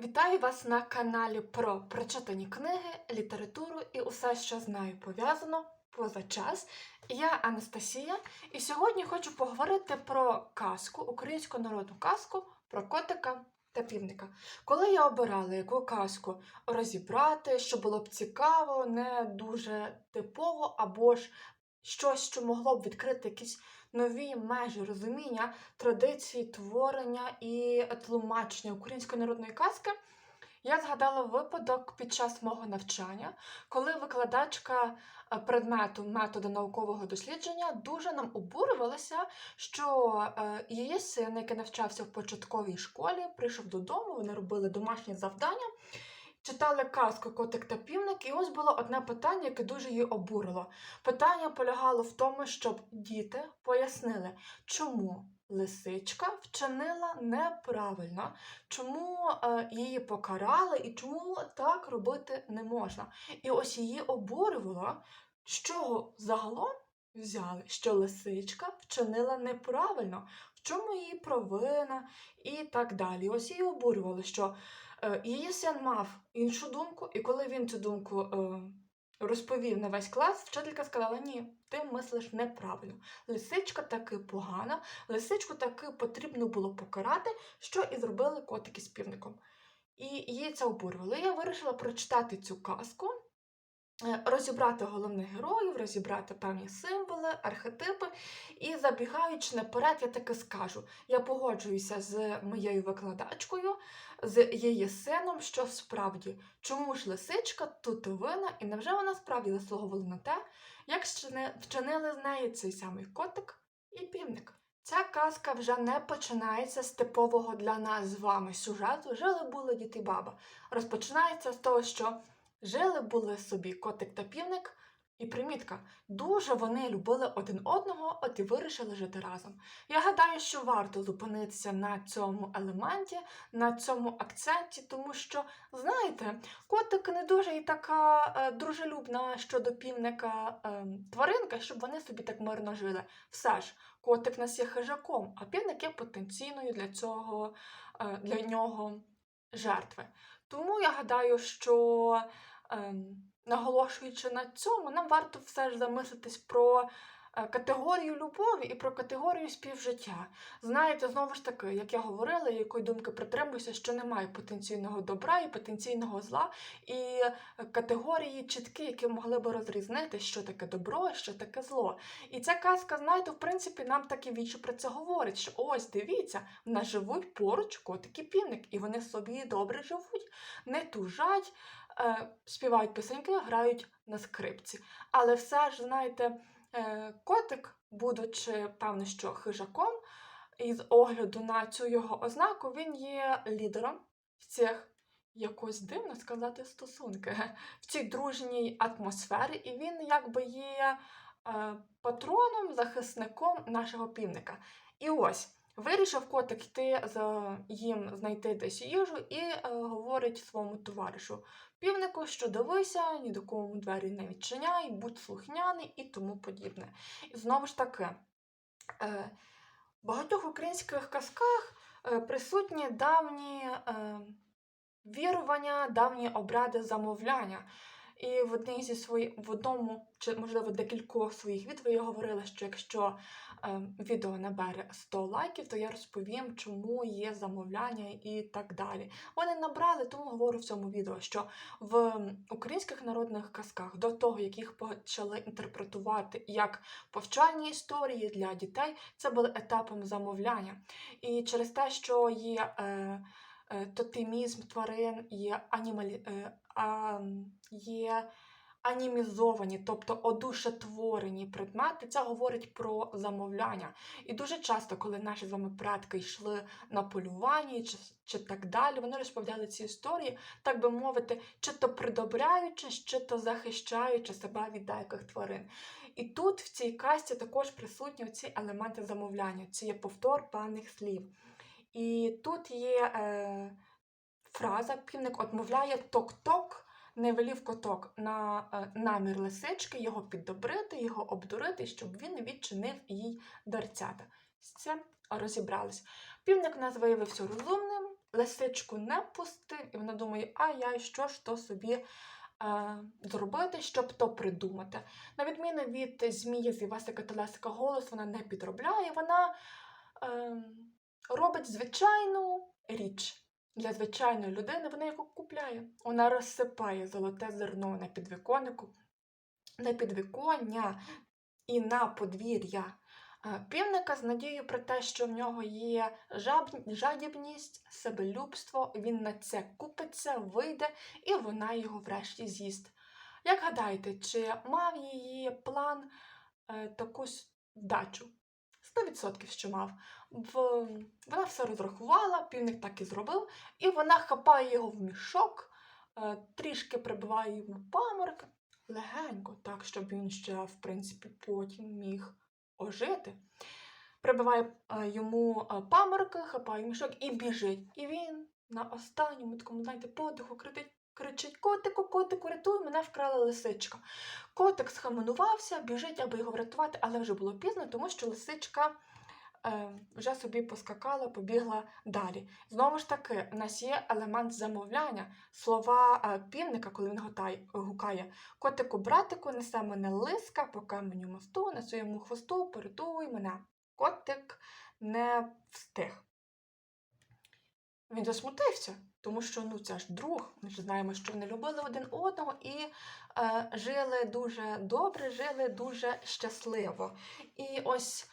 Вітаю вас на каналі про прочитані книги, літературу і усе, що з нею пов'язано поза час. Я Анастасія, і сьогодні хочу поговорити про казку, українську народну казку про котика та півника. Коли я обирала яку казку розібрати, що було б цікаво, не дуже типово, або ж щось, що могло б відкрити якісь нові межі розуміння традицій творення і тлумачення української народної казки, я згадала випадок під час мого навчання, коли викладачка е, предмету методу наукового дослідження дуже нам обурювалася, що е, її син, який навчався в початковій школі, прийшов додому, вони робили домашні завдання. Читали казку Котик та півник, і ось було одне питання, яке дуже її обурило. Питання полягало в тому, щоб діти пояснили, чому лисичка вчинила неправильно, чому е, її покарали і чому так робити не можна. І ось її обурювало, з чого загалом взяли, що лисичка вчинила неправильно, в чому її провина і так далі. Ось її обурювало, що її син мав іншу думку, і коли він цю думку е, розповів на весь клас, вчителька сказала: ні, ти мислиш неправильно. Лисичка таки погана, лисичку таки потрібно було покарати, що і зробили котики з півником. І її це обурювало. Я вирішила прочитати цю казку, е, розібрати головних героїв, розібрати певні символи, архетипи. І забігаючи наперед, я таки скажу: я погоджуюся з моєю викладачкою, з її сином, що справді, чому ж лисичка тут винна, і невже вона справді заслуговувала на те, як вчинили з нею цей самий котик і півник. Ця казка вже не починається з типового для нас з вами сюжету Жили були дід і баба. Розпочинається з того, що жили були собі котик та півник, і примітка. Дуже вони любили один одного, от і вирішили жити разом. Я гадаю, що варто зупинитися на цьому елементі, на цьому акценті, тому що, знаєте, котик не дуже і така е, дружелюбна щодо півника е, тваринка, щоб вони собі так мирно жили. Все ж, котик нас є хижаком, а півник є потенційною для цього, е, для нього жертви. Тому я гадаю, що наголошуючи на цьому, нам варто все ж замислитись про е, категорію любові і про категорію співжиття. Знаєте, знову ж таки, як я говорила, якої думки притримуюся, що немає потенційного добра і потенційного зла, і категорії чіткі, які могли би розрізнити, що таке добро, що таке зло. І ця казка, знаєте, в принципі, нам так і вічі про це говорить, що ось дивіться, в живуть поруч котик і півник, і вони собі добре живуть, не тужать, е, співають пісеньки, грають на скрипці. Але все ж, знаєте, е, котик, будучи певно, що хижаком, і з огляду на цю його ознаку, він є лідером в цих якось дивно сказати стосунки, в цій дружній атмосфері, і він якби є е, патроном, захисником нашого півника. І ось. Вирішив котик йти за їм знайти десь їжу і е, говорить своєму товаришу півнику, що дивися, ні до кому двері не відчиняй, будь слухняний і тому подібне. І знову ж таки, е, в багатьох українських казках е, присутні давні е, вірування, давні обряди замовляння. І в одній зі свої... в одному, чи можливо декількох своїх відео я говорила, що якщо е, відео набере 100 лайків, то я розповім, чому є замовляння і так далі. Вони набрали, тому говорю в цьому відео, що в українських народних казках до того, як їх почали інтерпретувати як повчальні історії для дітей, це були етапом замовляння. І через те, що є. Е, Тотемізм тварин є анімалі... е, а, є анімізовані, тобто одушетворені предмети, це говорить про замовляння. І дуже часто, коли наші з вами предки йшли на полювання чи, чи так далі, вони розповідали ці історії, так би мовити, чи то придобряючи, чи то захищаючи себе від деяких тварин. І тут в цій касті також присутні ці елементи замовляння, це є повтор певних слів. І тут є е, фраза півник отмовляє ток-ток, не велів коток на е, намір лисички його піддобрити, його обдурити, щоб він відчинив їй дверцята. З цим розібрались. Півник нас виявився розумним, лисичку не пустив, і вона думає, а я що ж то собі е, зробити, щоб то придумати. На відміну від змії з Івасика Телесика голос вона не підробляє, вона е, робить звичайну річ. Для звичайної людини вона його купляє. Вона розсипає золоте зерно на підвіконнику, на підвіконня і на подвір'я е, півника з надією про те, що в нього є жадібність, себелюбство, він на це купиться, вийде, і вона його врешті з'їсть. Як гадаєте, чи мав її план е, таку вдачу? 100% що мав. Вона все розрахувала, півник так і зробив, і вона хапає його в мішок, е, трішки прибиває йому паморки, легенько, так, щоб він ще, в принципі, потім міг ожити. Прибиває е, йому е, паморки, хапає мішок і біжить. І він на останньому такому, знаєте, подиху кричить, кричить: Котику, котику, рятуй, мене вкрала лисичка. Котик схаменувався, біжить, аби його врятувати, але вже було пізно, тому що лисичка е, вже собі поскакала, побігла далі. Знову ж таки, у нас є елемент замовляння. Слова е, півника, коли він гукає Котику, братику, несе мене лиска по каменю мосту, на своєму хвосту порятуй мене. Котик не встиг. Він засмутився, тому що ну це ж друг. Ми ж знаємо, що вони любили один одного і е, жили дуже добре, жили дуже щасливо. І ось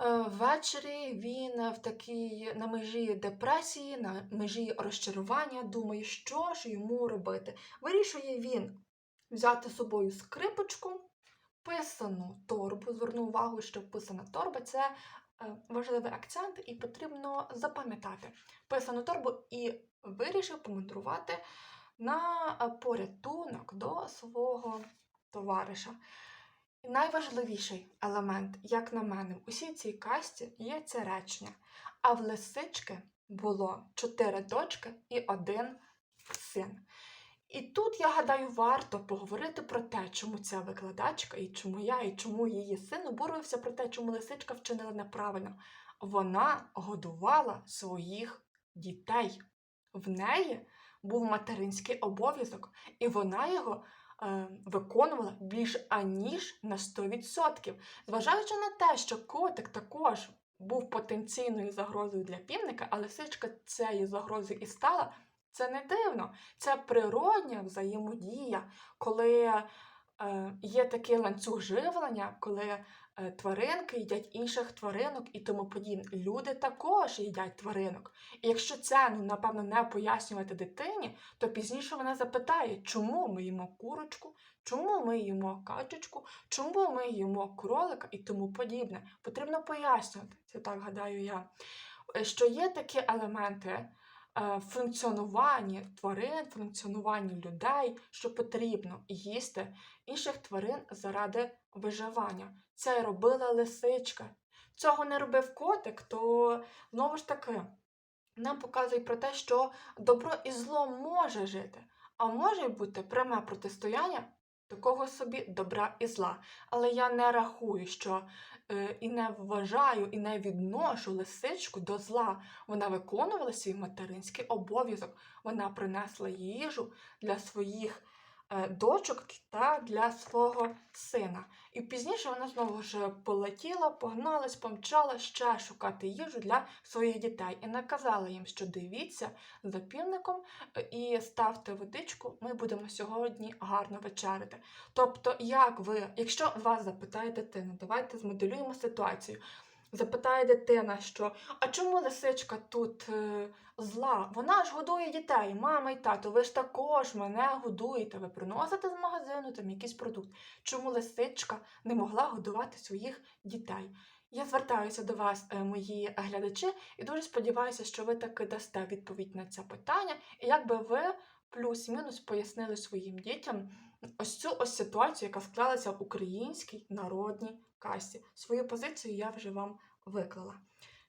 е, ввечері він в такій на межі депресії, на межі розчарування, думає, що ж йому робити. Вирішує він взяти з собою скрипочку, писану торбу. Зверну увагу, що писана торба це важливий акцент, і потрібно запам'ятати писану торбу і вирішив помандрувати на е, порятунок до свого товариша. Найважливіший елемент, як на мене, в усій цій касті є це речення. А в лисички було чотири дочки і один син. І тут, я гадаю, варто поговорити про те, чому ця викладачка, і чому я, і чому її син обурився про те, чому лисичка вчинила неправильно. Вона годувала своїх дітей. В неї був материнський обов'язок, і вона його е, виконувала більш аніж на 100%. Зважаючи на те, що котик також був потенційною загрозою для півника, а лисичка цією загрозою і стала, це не дивно. Це природня взаємодія, коли е, є такий ланцюг живлення, коли е, тваринки їдять інших тваринок і тому подібне. Люди також їдять тваринок. І якщо це, ну, напевно, не пояснювати дитині, то пізніше вона запитає, чому ми їмо курочку, чому ми їмо качечку, чому ми їмо кролика і тому подібне. Потрібно пояснювати, це так гадаю я. Е, Що є такі елементи е, функціонування тварин, функціонування людей, що потрібно їсти інших тварин заради виживання. Це робила лисичка. Цього не робив котик, то знову ж таки нам показує про те, що добро і зло може жити, а може бути пряме протистояння такого собі добра і зла. Але я не рахую, що е, і не вважаю, і не відношу лисичку до зла. Вона виконувала свій материнський обов'язок. Вона принесла їжу для своїх дочок та для свого сина. І пізніше вона знову ж полетіла, погналась, помчала ще шукати їжу для своїх дітей і наказала їм, що дивіться за півником е, і ставте водичку, ми будемо сьогодні гарно вечеряти. Тобто, як ви, якщо вас запитає дитина, давайте змоделюємо ситуацію. Запитає дитина, що а чому лисичка тут е, зла? Вона ж годує дітей, мама і тато, ви ж також мене годуєте, ви приносите з магазину там якийсь продукт. Чому лисичка не могла годувати своїх дітей? Я звертаюся до вас, е, мої глядачі, і дуже сподіваюся, що ви таки дасте відповідь на це питання, і якби ви плюс-мінус пояснили своїм дітям ось цю ось ситуацію, яка склалася в українській народній касті. Свою позицію я вже вам виклала.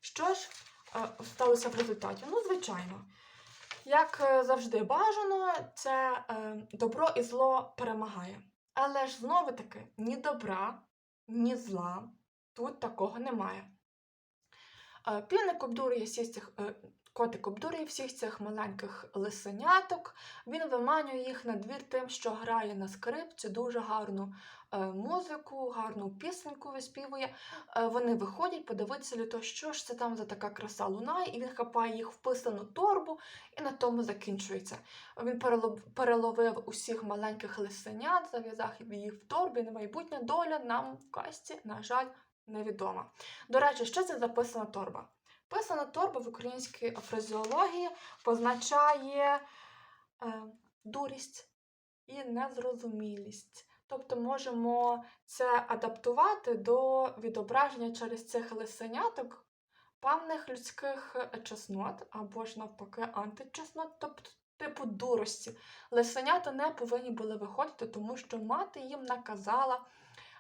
Що ж е, сталося в результаті? Ну, звичайно, як е, завжди бажано, це е, добро і зло перемагає. Але ж знову таки ні добра, ні зла тут такого немає. Півник обдурює всіх цих, е, Котик обдурює всіх цих маленьких лисеняток. Він виманює їх на двір тим, що грає на скрипці дуже гарну е, музику, гарну пісеньку виспівує. Е, вони виходять подивитися того, що ж це там за така краса лунає, і він хапає їх в писану торбу, і на тому закінчується. Він переловив усіх маленьких лисенят, зав'язав їх в торбі. На майбутня доля нам в касті, на жаль, невідома. До речі, що це за писана торба? Писана торба в українській фразеології позначає е, дурість і незрозумілість. Тобто можемо це адаптувати до відображення через цих лисеняток певних людських е, чеснот або ж навпаки античеснот, тобто типу дурості. Лисенята не повинні були виходити, тому що мати їм наказала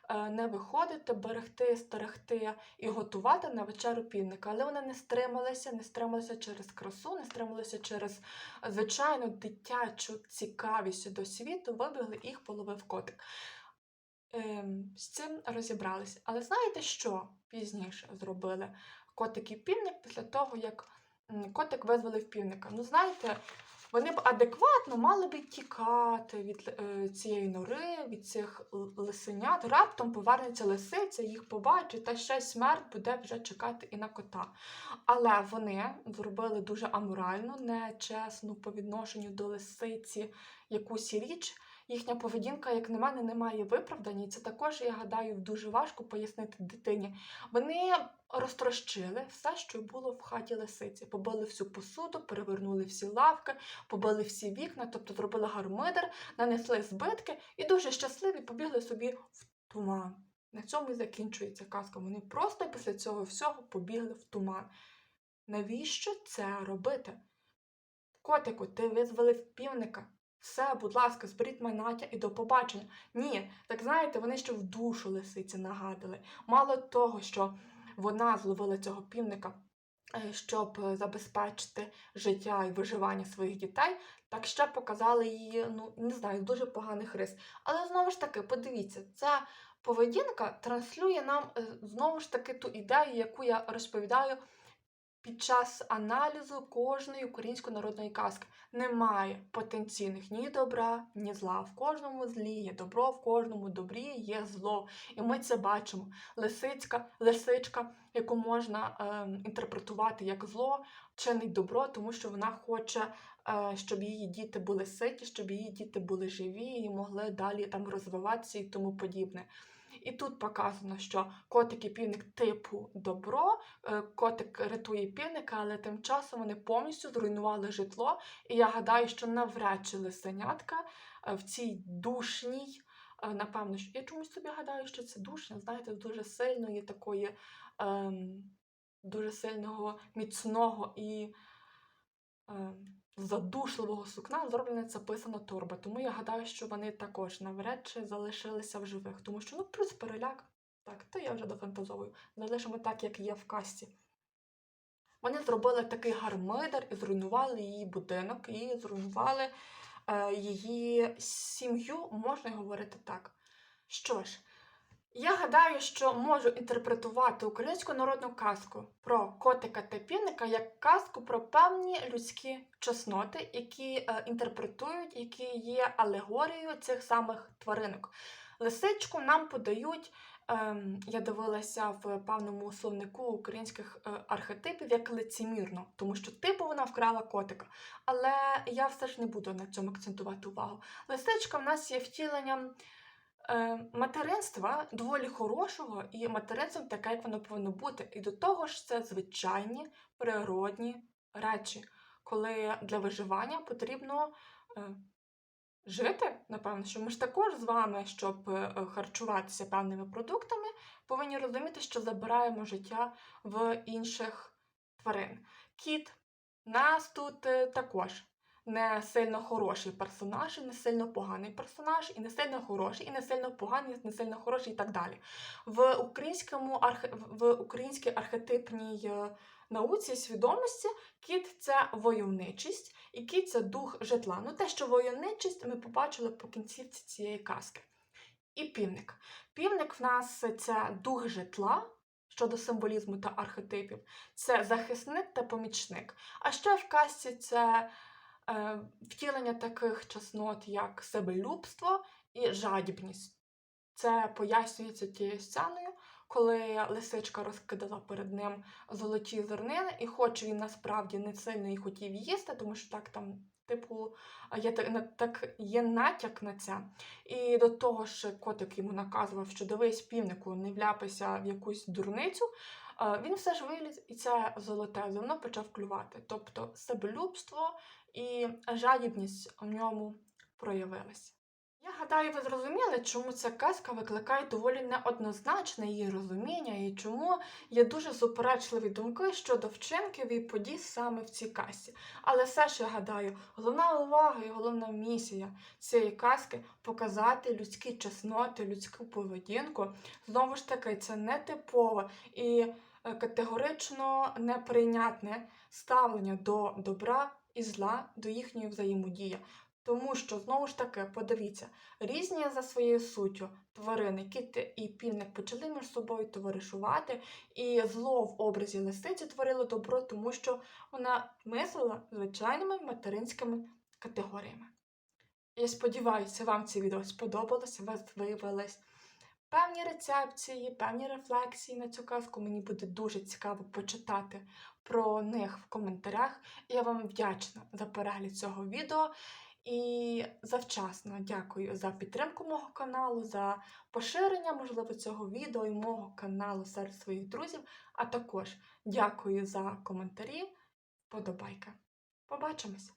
не виходити, берегти, стерегти і готувати на вечерю півника. Але вони не стрималися, не стрималися через красу, не стрималися через е, звичайну дитячу цікавість до світу, вибігли їх половив котик. Ем, з цим розібралися. Але знаєте, що пізніше зробили котик і півник після того, як котик визволив півника? Ну, знаєте, вони б адекватно мали б тікати від е, цієї нори, від цих лисенят. Раптом повернеться лисиця, їх побачить, та ще смерть буде вже чекати і на кота. Але вони зробили дуже аморально, нечесну по відношенню до лисиці якусь річ. Їхня поведінка, як на мене, не має виправдання, і це також, я гадаю, дуже важко пояснити дитині. Вони розтрощили все, що було в хаті лисиці. Побили всю посуду, перевернули всі лавки, побили всі вікна, тобто зробили гармидер, нанесли збитки і дуже щасливі побігли собі в туман. На цьому і закінчується казка. Вони просто після цього всього побігли в туман. Навіщо це робити? Котику, ти визволив півника. Все, будь ласка, зберіть майнаття і до побачення. Ні, так знаєте, вони ще в душу лисиці нагадали. Мало того, що вона зловила цього півника, е, щоб е, забезпечити життя і виживання своїх дітей, так ще показали її, ну не знаю, дуже поганих рис. Але знову ж таки, подивіться, ця поведінка транслює нам е, знову ж таки ту ідею, яку я розповідаю під час аналізу кожної української народної казки. Немає потенційних ні добра, ні зла. В кожному злі є добро, в кожному добрі є зло. І ми це бачимо. Лисицька, лисичка, яку можна е, інтерпретувати як зло, чинить добро, тому що вона хоче, е, щоб її діти були ситі, щоб її діти були живі і могли далі там розвиватися і тому подібне. І тут показано, що котик і півник типу добро, е, котик рятує півника, але тим часом вони повністю зруйнували житло. І я гадаю, що навряд чи лисенятка е, в цій душній, е, напевно, я чомусь собі гадаю, що це душня, знаєте, дуже сильної такої, ем, дуже сильного, міцного і ем, задушливого сукна зроблена ця писана торба. Тому я гадаю, що вони також навряд чи залишилися в живих. Тому що, ну, плюс переляк. Так, то я вже дофантазовую. Залишимо так, як є в касті. Вони зробили такий гармидер і зруйнували її будинок, і зруйнували е, її сім'ю, можна говорити так. Що ж, я гадаю, що можу інтерпретувати українську народну казку про котика та півника як казку про певні людські чесноти, які е, інтерпретують, які є алегорією цих самих тваринок. Лисичку нам подають, ем, я дивилася в певному словнику українських е, архетипів як лицемірно, тому що типу вона вкрала котика. Але я все ж не буду на цьому акцентувати увагу. Лисичка в нас є втіленням е, материнства доволі хорошого і материнством таке, як воно повинно бути. І до того ж, це звичайні природні речі, коли для виживання потрібно е, жити. Напевно, що ми ж також з вами, щоб е, харчуватися певними продуктами, повинні розуміти, що забираємо життя в інших тварин. Кіт нас тут е, також не сильно хороший персонаж, і не сильно поганий персонаж, і не сильно хороший, і не сильно поганий, не сильно хороший, і так далі. В українському в українській архетипній е, науці свідомості кіт це войовничість, і кіт це дух житла. Ну, те, що войовничість, ми побачили по кінцівці цієї казки. І півник. Півник в нас це дух житла, щодо символізму та архетипів. Це захисник та помічник. А ще в казці це втілення таких чеснот, як себелюбство і жадібність. Це пояснюється тією сценою, коли лисичка розкидала перед ним золоті зернини, і хоч він насправді не сильно і хотів їсти, тому що так там, типу, є так є натяк на це. І до того ж, котик йому наказував, що дивись півнику, не вляпайся в якусь дурницю. е, Він все ж виліз, і це золоте зерно почав клювати. Тобто себелюбство і жадібність в ньому проявилися. Я гадаю, ви зрозуміли, чому ця казка викликає доволі неоднозначне її розуміння і чому є дуже суперечливі думки щодо вчинків і подій саме в цій казці. Але все ж я гадаю, головна увага і головна місія цієї казки показати людські чесноти, людську поведінку. Знову ж таки, це нетипове і е, категорично неприйнятне ставлення до добра і зла, до їхньої взаємодії. Тому що, знову ж таки, подивіться, різні за своєю суттю тварини, кіт і півник почали між собою товаришувати, і зло в образі лисиці творило добро, тому що вона мислила звичайними материнськими категоріями. Я сподіваюся, вам це відео сподобалося, вас виявились певні рецепції, певні рефлексії на цю казку. Мені буде дуже цікаво почитати про них в коментарях. Я вам вдячна за перегляд цього відео. І завчасно дякую за підтримку мого каналу, за поширення, можливо, цього відео і мого каналу серед своїх друзів. А також дякую за коментарі, подобайка. Побачимось!